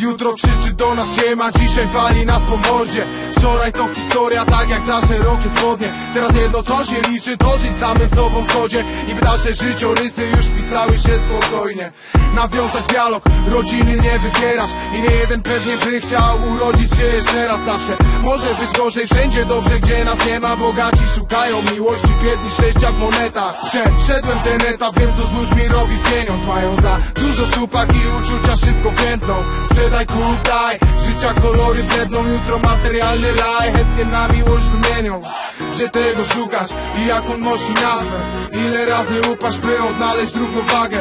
Jutro krzyczy do nas siema, dzisiaj wali nas po mordzie Wczoraj to historia, tak jak za szerokie spodnie. Teraz jedno co się liczy, to żyć samym sobą w zgodzie I by dalsze życiorysy już pisały się spokojnie. Nawiązać dialog, rodziny nie wybierasz. I nie jeden pewnie by chciał urodzić się jeszcze raz zawsze. Może być gorzej wszędzie dobrze, gdzie nas nie ma. Bogaci szukają miłości, biedni szczęścia w monetach. Przeszedłem ten etap, wiem co z ludźmi robi pieniądz. Mają za dużo supak i uczucia szybko więdną Sprzedaj kup, życia kolory bledną Jutro materialny raj, chętnie na miłość wymienią Gdzie tego szukać i jak on nosi nazwę. Ile razy upaść, by odnaleźć równowagę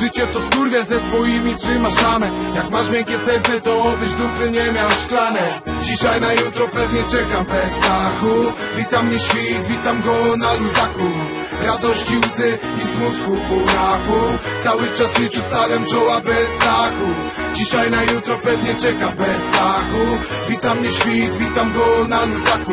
Życie to skurwiel ze swoimi trzymasz tamę. Jak masz miękkie serce to obyś dupy nie miał szklanej Dzisiaj na jutro pewnie czekam bez strachu. Witam mnie świt, witam go na luzaku. Radości, łzy i smutku pół Cały czas życiu stawiam czoła bez strachu. Dzisiaj na jutro pewnie czekam bez strachu. Witam mnie świt, witam go na luzaku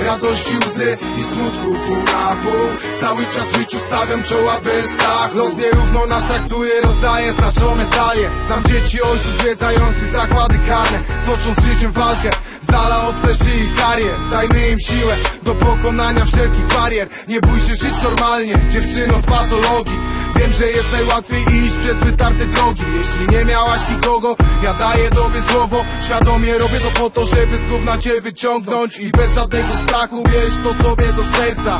Radości, łzy i smutku pół na pół Cały czas życiu stawiam czoła bez strach. Los nierówno nas traktuje, rozdaje znaczone talie. Znam dzieci ojców zwiedzających zakłady karne. Toczą z życiem walkę z dala od ich karier. Dajmy im siłę do pokonania wszelkich barier. Nie bój się żyć normalnie, dziewczyno z patologii Wiem, że jest najłatwiej iść przez wytarte drogi. Jeśli nie miałaś nikogo, ja daję tobie słowo. Świadomie robię to po to, żeby z gówna cię wyciągnąć. I bez żadnego strachu wieź to sobie do serca.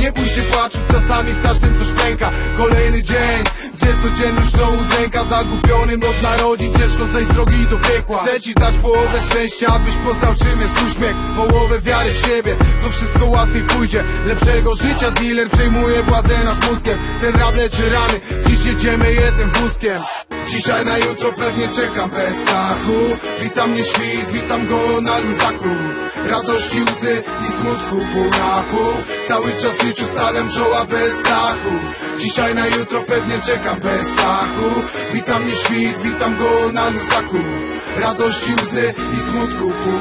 Nie bój się płaczu, czasami w każdym coś pęka. Kolejny dzień, gdzie codzienność to udręka Zagubionym od narodzin, ciężko zejść z drogi do piekła. Chcę ci dać połowę szczęścia, abyś poznał czym jest uśmiech Połowę wiary w siebie, to wszystko łatwiej pójdzie Lepszego życia dealer przejmuje władzę nad mózgiem. Ten rap leczy rany, dziś jedziemy jednym wózkiem Dzisiaj na jutro pewnie czekam bez strachu. Witam mnie świt, witam go na luzaku. Radości, łzy i smutku pół Cały czas życiu stawiam czoła bez strachu. Dzisiaj na jutro pewnie czekam bez strachu. Witam mnie świt, witam go na luzaku. Radości, łzy i smutku pół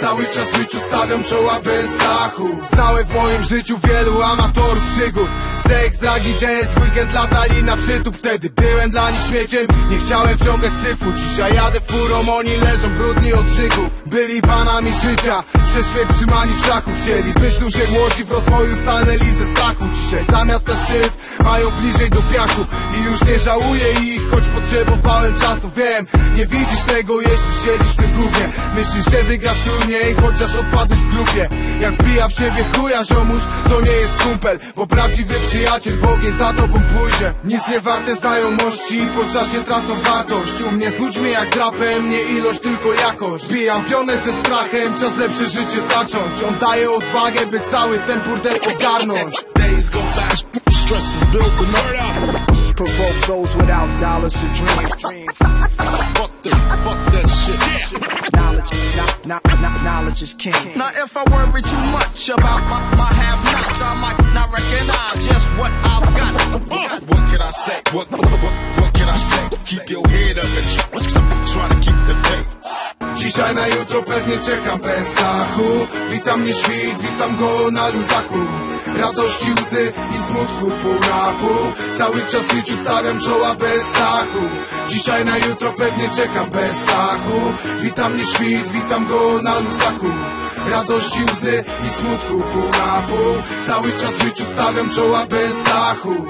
Cały czas życiu stawiam czoła bez strachu. Znałem w moim życiu wielu amatorów przygód Seks, dragi, jazz, weekend latali na przytup Wtedy. Byłem dla nich śmieciem, nie chciałem wciągać cyfru Dzisiaj jadę furą, oni leżą brudni od krzyków Byli panami życia, przeświet trzymani w szachu. Chcieli być duże młodzi, w rozwoju stanęli ze strachu. Dzisiaj zamiast na szczyt, mają bliżej do piachu. I już nie żałuję ich, choć potrzebowałem czasu. Wiem, nie widzisz tego, jeśli siedzisz w tym Myślisz, że wygrasz turniej, chociaż odpadłeś w grupie. Jak wbija w ciebie chuja ziomuś, to nie jest kumpel Bo prawdziwy przyjaciel w ogień za tobą pójdzie Nic nie warte znajomości, po czasie tracą wartość. U mnie z ludźmi jak z rapem, nie ilość, tylko jakość. Bijam pionę ze strachem, czas lepsze życie zacząć. On daje odwagę, by cały ten burdel ogarnąć. Days go stress is building up. Provoke those without dollars to dream. Fuck that, fuck that shit. Knowledge, not, not, not, knowledge is king. Now if I worry too much about my, my have-nots, I might not recognize just what I've got. What can I say? What, what, what, what can I say? Keep your head up and try, try to keep the faith. Dzisiaj na jutro pewnie czekam bez strachu Witam mnie świt, witam go na luzaku. Radości, łzy i smutku pół pół Cały czas życiu stawiam czoła bez strachu Dzisiaj na jutro pewnie czekam bez strachu Witam mnie świt, witam go na luzaku. Radości, łzy i smutku pół pół Cały czas życiu stawiam czoła bez strachu